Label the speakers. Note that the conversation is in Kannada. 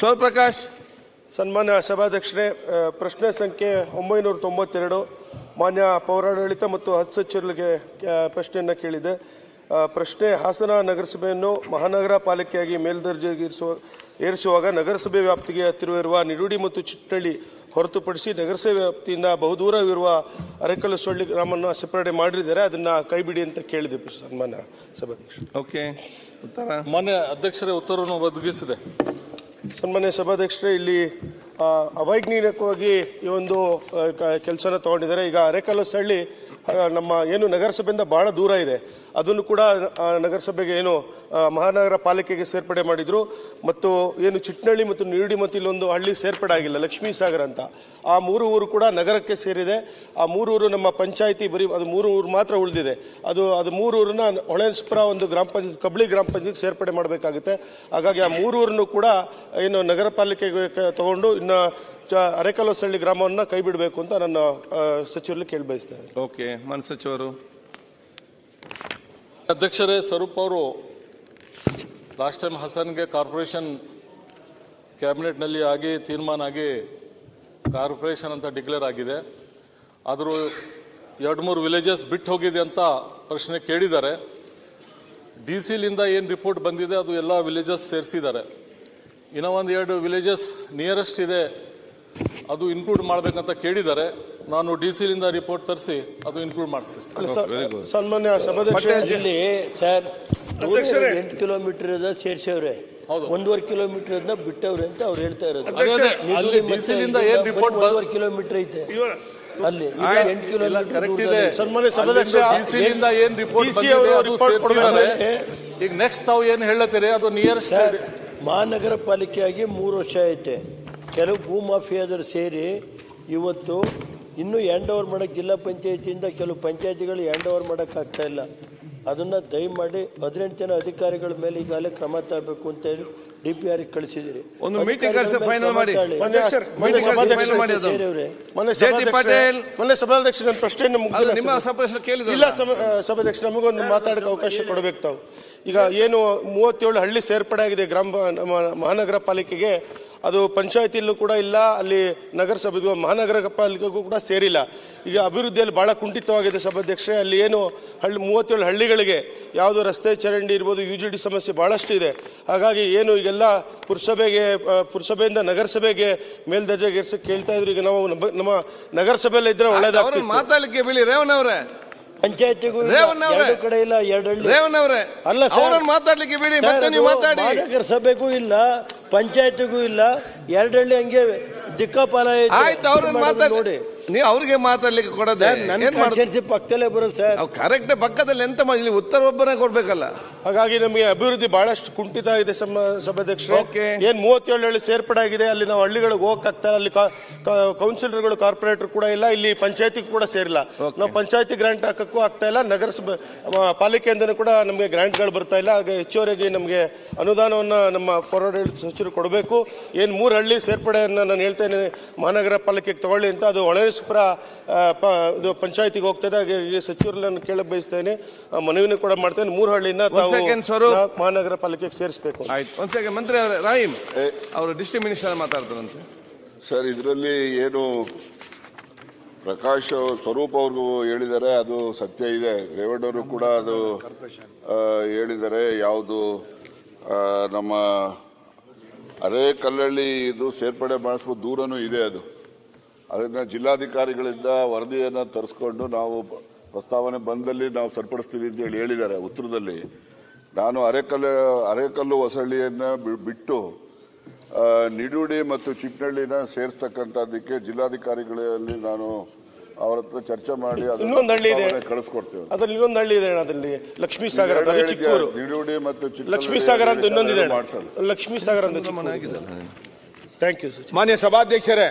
Speaker 1: ಶಿವಪ್ರಕಾಶ್
Speaker 2: ಸನ್ಮಾನ್ಯ ಸಭಾಧ್ಯಕ್ಷರೇ ಪ್ರಶ್ನೆ ಸಂಖ್ಯೆ ಒಂಬೈನೂರ ತೊಂಬತ್ತೆರಡು ಮಾನ್ಯ ಪೌರಾಡಳಿತ ಮತ್ತು ಹಜ್ ಸಚಿವರಿಗೆ ಪ್ರಶ್ನೆಯನ್ನು ಕೇಳಿದೆ. ಪ್ರಶ್ನೆ ಹಾಸನ ನಗರಸಭೆಯನ್ನು ಮಹಾನಗರ ಪಾಲಿಕೆಯಾಗಿ ಮೇಲ್ದರ್ಜೆಗೇರಿಸುವ ಏರಿಸುವಾಗ ನಗರಸಭೆ ವ್ಯಾಪ್ತಿಗೆ ಹತ್ತಿರವಿರುವ ನಿಡುಡಿ ಮತ್ತು ಚಿಟ್ಟಳ್ಳಿ ಹೊರತುಪಡಿಸಿ ನಗರಸಭೆ ವ್ಯಾಪ್ತಿಯಿಂದ ಬಹುದೂರವಿರುವ ಅರೆಕಲ್ಲು ಸೊಳ್ಳಿ ಗ್ರಾಮವನ್ನು ಸೆಪರೇಟ್ ಮಾಡಿದ್ದಾರೆ. ಅದನ್ನ ಕೈಬಿಡಿ ಅಂತ ಕೇಳಿದೆ ಸನ್ಮಾನ್ಯ ಸಭಾಧ್ಯಕ್ಷ
Speaker 1: ಓಕೆ ಉತ್ತರ?
Speaker 3: ಮಾನ್ಯ ಅಧ್ಯಕ್ಷರೇ ಉತ್ತರವನ್ನು ಒದಗಿಸಿದೆ.
Speaker 2: ಸನ್ಮಾನ್ಯ ಸಭಾಧ್ಯಕ್ಷರೇ, ಇಲ್ಲಿ ಅವೈಜ್ಞಾನಿಕವಾಗಿ ಈ ಒಂದು ಕೆಲಸನ ತಗೊಂಡಿದ್ದಾರೆ. ಈಗ ಅರೆಕಲ್ಲು ಸಳ್ಳಿ ನಮ್ಮ, ಏನು ನಗರಸಭೆಯಿಂದ ಬಹಳ ದೂರ ಇದೆ. ಅದನ್ನು ಕೂಡ ನಗರಸಭೆಗೆ ಏನು ಮಹಾನಗರ ಪಾಲಿಕೆಗೆ ಸೇರ್ಪಡೆ ಮಾಡಿದ್ರು. ಮತ್ತು ಏನು ಚಿಟ್ನಳ್ಳಿ ಮತ್ತು ನೀರುಡಿ ಮತ್ತು ಇಲ್ಲೊಂದು ಹಳ್ಳಿ ಸೇರ್ಪಡೆ ಆಗಿಲ್ಲ ಲಕ್ಷ್ಮೀ ಸಾಗರ ಅಂತ. ಆ ಮೂರು ಊರು ಕೂಡ ನಗರಕ್ಕೆ ಸೇರಿದೆ. ಆ ಮೂರು ಊರು ನಮ್ಮ ಪಂಚಾಯಿತಿ ಬರೀ, ಅದು ಮೂರು ಊರು ಮಾತ್ರ ಉಳಿದಿದೆ. ಅದು ಅದು ಮೂರು ಊರನ್ನ ಹೊಳೆನ್ಸ್ಪುರ ಒಂದು ಗ್ರಾಮ ಪಂಚಾಯತ್, ಕಬ್ಳಿ ಗ್ರಾಮ ಪಂಚಾಯತ್ ಸೇರ್ಪಡೆ ಮಾಡಬೇಕಾಗುತ್ತೆ. ಹಾಗಾಗಿ ಆ ಮೂರು ಊರನ್ನು ಕೂಡ, ಏನು ನಗರ ಪಾಲಿಕೆಗೆ ತಗೊಂಡು ಇನ್ನು ಅರೆಕಲ್ವಸಳ್ಳಿ ಗ್ರಾಮವನ್ನು ಕೈ ಬಿಡಬೇಕು ಅಂತ ನನ್ನ ಸಚಿವರಲ್ಲಿ ಕೇಳಿ ಬಯಸ್ತೇನೆ
Speaker 1: ಓಕೆ ಮನ್ ಸಚಿವರು
Speaker 3: ಅಧ್ಯಕ್ಷರೇ, ಸ್ವರೂಪ್ ಅವರು, ಲಾಸ್ಟ್ ಟೈಮ್ ಹಸನ್ಗೆ ಕಾರ್ಪೊರೇಷನ್ ಕ್ಯಾಬಿನೆಟ್ನಲ್ಲಿ ಆಗಿ ತೀರ್ಮಾನ ಆಗಿ ಕಾರ್ಪೊರೇಷನ್ ಅಂತ ಡಿಕ್ಲೇರ್ ಆಗಿದೆ. ಆದರೂ ಎರಡು ಮೂರು ವಿಲೇಜಸ್ ಬಿಟ್ಟು ಹೋಗಿದೆ ಅಂತ ಪ್ರಶ್ನೆ ಕೇಳಿದ್ದಾರೆ. ಡಿ ಸಿಲಿಂದ ಏನು ರಿಪೋರ್ಟ್ ಬಂದಿದೆ, ಅದು ಎಲ್ಲ ವಿಲೇಜಸ್ ಸೇರಿಸಿದ್ದಾರೆ. ಇನ್ನೂ ಒಂದು ಎರಡು ವಿಲೇಜಸ್ ನಿಯರೆಸ್ಟ್ ಇದೆ, ಅದು ಇನ್ಕ್ಲೂಡ್ ಮಾಡಬೇಕಂತ ಕೇಳಿದ್ದಾರೆ. ನಾನು ಡಿ ಸಿಲಿಂದ ರಿಪೋರ್ಟ್ ತರಿಸಿ ಅದು ಇನ್ಕ್ಲೂಡ್ ಮಾಡಿಸ್ತೀನಿ.
Speaker 2: ಸನ್ಮಾನ್ಯ
Speaker 4: ಇಲ್ಲಿ ಸರ್ ಎಂಟು ಕಿಲೋಮೀಟರ್ ಅದ ಸೇರ್ಸವ್ರೆ.
Speaker 3: ಹೌದು.
Speaker 4: ಒಂದೂವರೆ ಕಿಲೋಮೀಟರ್ ಅದನ್ನ ಬಿಟ್ಟವ್ರೆ ಅಂತ ಅವ್ರು ಹೇಳ್ತಾ ಇರೋದು. ಒಂದೂವರೆ ಕಿಲೋಮೀಟರ್ ಐತೆ. ಅಲ್ಲಿ. ಎಂಟು ಕಿಲೋಮೀಟರ್
Speaker 3: ಈಗ ನೆಕ್ಸ್ಟ್ ತಾವು ಏನ್ ಹೇಳತ್ತೀರಿ? ಅದು ನಿಯರೆಸ್ಟ್
Speaker 4: ಮಹಾನಗರ ಪಾಲಿಕೆಯಾಗಿ ಮೂರು ವರ್ಷ ಐತೆ. ಕೆಲವು ಭೂ ಮಾಫಿಯಾದರು ಸೇರಿ ಇವತ್ತು ಇನ್ನೂ ಹ್ಯಾಂಡ್ ಓವರ್ ಮಾಡೋಕ್ಕೆ ಜಿಲ್ಲಾ ಪಂಚಾಯತಿಯಿಂದ ಕೆಲವು ಪಂಚಾಯತಿಗಳು ಹ್ಯಾಂಡ್ ಓವರ್ ಮಾಡೋಕ್ಕಾಗ್ತಾ ಆಗ್ತಾ ಇಲ್ಲ. ಅದನ್ನ ದಯಮಾಡಿ ಹದಿನೆಂಟು ಜನ ಅಧಿಕಾರಿಗಳ ಮೇಲೆ ಈಗಾಗಲೇ ಕ್ರಮ ತಗಬೇಕು ಅಂತ ಹೇಳಿ ಡಿ ಪಿ ಆರ್ ಕಳಿಸಿದಿರಿ
Speaker 1: ಒಂದು ಮೀಟಿಂಗ್ ಕರೆಸಿ final ಮಾಡಿ.
Speaker 2: ಸಭಾಧ್ಯಕ್ಷರ
Speaker 1: ಪಾಟೀಲ್.
Speaker 2: ಮೊನ್ನೆ.
Speaker 1: ಕೇಳಿದ್ರು.
Speaker 2: ಇಲ್ಲ ಸಭಾಧ್ಯಕ್ಷ ನಮಗೊಂದು ಮಾತಾಡಕ್ಕೆ ಅವಕಾಶ ಕೊಡಬೇಕು ತಾವು. ಈಗ ಏನು ಮೂವತ್ತೇಳು ಹಳ್ಳಿ ಸೇರ್ಪಡೆ ಆಗಿದೆ ಗ್ರಾಮ ನಮ್ಮ ಮಹಾನಗರ ಪಾಲಿಕೆಗೆ ಅದು ಪಂಚಾಯತಿಯಲ್ಲೂ ಕೂಡ ಇಲ್ಲ ಅಲ್ಲಿ ನಗರಸಭೆಗೂ ಮಹಾನಗರ ಪಾಲಿಕೆಗೂ ಕೂಡ ಸೇರಿಲ್ಲ. ಈಗ ಅಭಿವೃದ್ಧಿಯಲ್ಲಿ ಬಹಳ ಕುಂಠಿತವಾಗಿದೆ ಸಭಾಧ್ಯಕ್ಷರೇ. ಅಲ್ಲಿ ಏನು ಹಳ್ಳಿ ಮೂವತ್ತೇಳು ಹಳ್ಳಿಗಳಿಗೆ ಯಾವುದು ರಸ್ತೆ ಚರಂಡಿ ಇರ್ಬೋದು ಯು ಜಿ ಡಿ ಸಮಸ್ಯೆ ಬಹಳಷ್ಟು ಇದೆ. ಹಾಗಾಗಿ ಏನು ಈಗೆಲ್ಲ ಪುರಸಭೆಗೆ ಪುರಸಭೆಯಿಂದ ನಗರಸಭೆಗೆ ಮೇಲ್ದರ್ಜೆಗೆ ಕೇಳ್ತಾ ಇದ್ರು. ಈಗ ನಾವು ನಮ್ಮ- ನಮ್ಮ ನಗರಸಭೆಯಲ್ಲಿ ಇದ್ರೆ
Speaker 1: ಅವ್ರನ್ನ ಮಾತಾಡಲಿಕ್ಕೆ ಬೀಳಿ ಬಿಳಿ ರೇವಣ್ಣ ಅವರೇ.
Speaker 4: ಪಂಚಾಯತಿಗೂ ಎರಡು ಕಡೆ ಇಲ್ಲ ಎರಡು
Speaker 1: ರೇವಣ್ಣವ್ರೆ
Speaker 4: ಅಲ್ಲ.
Speaker 1: ಅವ್ರನ್ನ ಮಾತಾಡ್ಲಿಕ್ಕೆ ಬಿಡಿ ಮತ್ತೆ ನೀವು ಮಾತಾಡಿ
Speaker 4: ಸಭೆಗೂ ಇಲ್ಲ ಪಂಚಾಯತಿಗೂ ಇಲ್ಲ ಎರಡಳ್ಳಿ ಹಂಗೆ ದಿಕ್ಕಾಪಾಲ.
Speaker 1: ಆಯ್ತು ಅವ್ರನ್ನ ಮಾತಾಡಿ
Speaker 4: ನೋಡಿ
Speaker 1: ನೀವು ಅವ್ರಿಗೆ ಮಾತಾಡ್ಲಿಕ್ಕೆ ಕೊಡದೆ
Speaker 4: ಸರ್, ನನ್ನ
Speaker 1: ಏನ್ ಮಾಡುದು?
Speaker 4: ಕಾನ್ಸ್ಟಿಟ್ಯೂನ್ಸಿ ಪಕ್ಕದಲ್ಲೇ ಬರೋದು ಸರ್.
Speaker 1: ನಾವು ಕರೆಕ್ಟ್ ಪಕ್ಕದಲ್ಲಿ ಎಂತ ಮಾಡಿ ಇಲ್ಲಿ ಉತ್ತರ ಒಬ್ಬನೇ ಕೊಡ್ಬೇಕಲ್ಲ.
Speaker 2: ಹಾಗಾಗಿ ನಮಗೆ ಅಭಿವೃದ್ಧಿ ಬಹಳಷ್ಟು ಕುಂಠಿತ ಇದೆ ಸಮ- ಸಭಾಧ್ಯಕ್ಷರೇ.
Speaker 1: Okay.
Speaker 2: ಏನ್ ಮೂವತ್ತೇಳು ಹಳ್ಳಿ ಸೇರ್ಪಡೆ ಆಗಿದೆ ಅಲ್ಲಿ ನಾವು ಹಳ್ಳಿಗಳಿಗೆ ಹೋಗಕ್ಕಾಗ್ತಾ ಅಲ್ಲಿ ಕಾ- ಕಾ- ಕೌನ್ಸಿಲರ್ಗಳು ಕಾರ್ಪೊರೇಟರ್ ಕೂಡ ಇಲ್ಲ ಇಲ್ಲಿ ಪಂಚಾಯತಿ ಕೂಡ ಸೇರಿಲ್ಲ. ನಾವು ಪಂಚಾಯತಿ ಗ್ರಾಂಟ್ ಹಾಕಕ್ಕೂ ಆಗ್ತಾ ಇಲ್ಲ ನಗರಸಭೆ ಆ, ಪಾಲಿಕೆಯಿಂದನೂ ಕೂಡ ನಮಗೆ ಗ್ರಾಂಟ್ಗಳು ಬರ್ತಾ ಇಲ್ಲ. ಹಾಗೆ ಹೆಚ್ಚುವರೆಗೆ ನಮಗೆ ಅನುದಾನವನ್ನ ನಮ್ಮ ಪೌರಾಡಳಿತ ಸಚಿವರು ಕೊಡಬೇಕು. ಏನ್ ಮೂರು ಹಳ್ಳಿ ಸೇರ್ಪಡೆಯನ್ನ ನಾನು ಹೇಳ್ತೇನೆ ಮಹಾನಗರ ಪಾಲಿಕೆಗೆ ತಗೊಳ್ಳಿ ಅಂತ ಅದು ಹೊಳೆಸ್ಪುರ ಇದು ಪಂಚಾಯತಿಗೆ ಹೋಗ್ತಾ ಹಾಗೆ ಈ ಕೇಳ ನಾನು ಕೇಳಕ್ ಬಯಸ್ತೇನೆ. ಮನವಿನ ಮನವಿನೂ ಕೂಡ ಮಾಡ್ತೇನೆ. ಮೂರು ಹಳ್ಳಿನ ಮಹಾನಗರ ಪಾಲಿಕೆಗೆ ಸೇರಿಸಬೇಕು
Speaker 1: ಆಯ್ತು. ಒಂದ್ ಸೆಕೆಂಡ್ ಮಂತ್ರಿ ಅವರೇ ರಾಹಿಂ ಅವರು ಡಿಸ್ಟ್ರಿಕ್ಟ್ ಮಿನಿಸ್ಟರ್ ಮಾತಾಡ್ತಾರಂತೆ.
Speaker 5: ಸರ್ ಇದರಲ್ಲಿ ಏನು ಪ್ರಕಾಶ್ ಸ್ವರೂಪ್ ಅವ್ರಿಗೂ ಹೇಳಿದರೆ ಅದು ಸತ್ಯ ಇದೆ. ರೇವಣ್ಣವರು ಕೂಡ ಅದು ಹೇಳಿದರೆ ಹೇಳಿದ್ದಾರೆ. ಯಾವುದು ನಮ್ಮ ಅರೆ ಕಲ್ಲಳ್ಳಿ ಇದು ಸೇರ್ಪಡೆ ಮಾಡಿಸುವ ದೂರನೂ ಇದೆ ಅದು. ಅದನ್ನ ಜಿಲ್ಲಾಧಿಕಾರಿಗಳಿಂದ ವರದಿಯನ್ನು ತರಿಸ್ಕೊಂಡು ನಾವು ಪ್ರಸ್ತಾವನೆ ಬಂದಲ್ಲಿ ನಾವು ಸರಿಪಡಿಸ್ತೀವಿ ಅಂತ ಹೇಳಿ ಹೇಳಿದ್ದಾರೆ ಉತ್ತರದಲ್ಲಿ. ನಾನು ಅರೆಕಲ್ಲು ಅರೆಕಲ್ಲು ಹೊಸಳ್ಳಿಯನ್ನ ಬಿಟ್ಟು ನಿಡುಡಿ ಮತ್ತು ಚಿಕ್ಕನಹಳ್ಳಿನ ಸೇರಿಸ್ತಕ್ಕಂಥದ್ದಕ್ಕೆ ಜಿಲ್ಲಾಧಿಕಾರಿಗಳಲ್ಲಿ ನಾನು ಅವರ ಹತ್ರ ಚರ್ಚೆ ಮಾಡಿ
Speaker 2: ಇನ್ನೊಂದು ಹಳ್ಳಿ ಇದೆ.
Speaker 5: ಕಳಿಸ್ಕೊಡ್ತೇವೆ.
Speaker 2: ಅದ್ರಲ್ಲಿ ಇನ್ನೊಂದು ಹಳ್ಳಿ ಇದೆ ಅಣ್ಣ ಅದ್ರಲ್ಲಿ. ಲಕ್ಷ್ಮೀ ಸಾಗರ ಚಿಕ್ಕೂರು.
Speaker 5: ನಿಡುಡಿ ಮತ್ತು
Speaker 2: ಲಕ್ಷ್ಮೀ ಸಾಗರ ಅಂತ ಇನ್ನೊಂದಿದೆ ಲಕ್ಷ್ಮೀ ಸಾಗರ ಅಂತ ಥ್ಯಾಂಕ್ ಯು
Speaker 6: ಮಾನ್ಯ ಸಭಾಧ್ಯಕ್ಷರೇ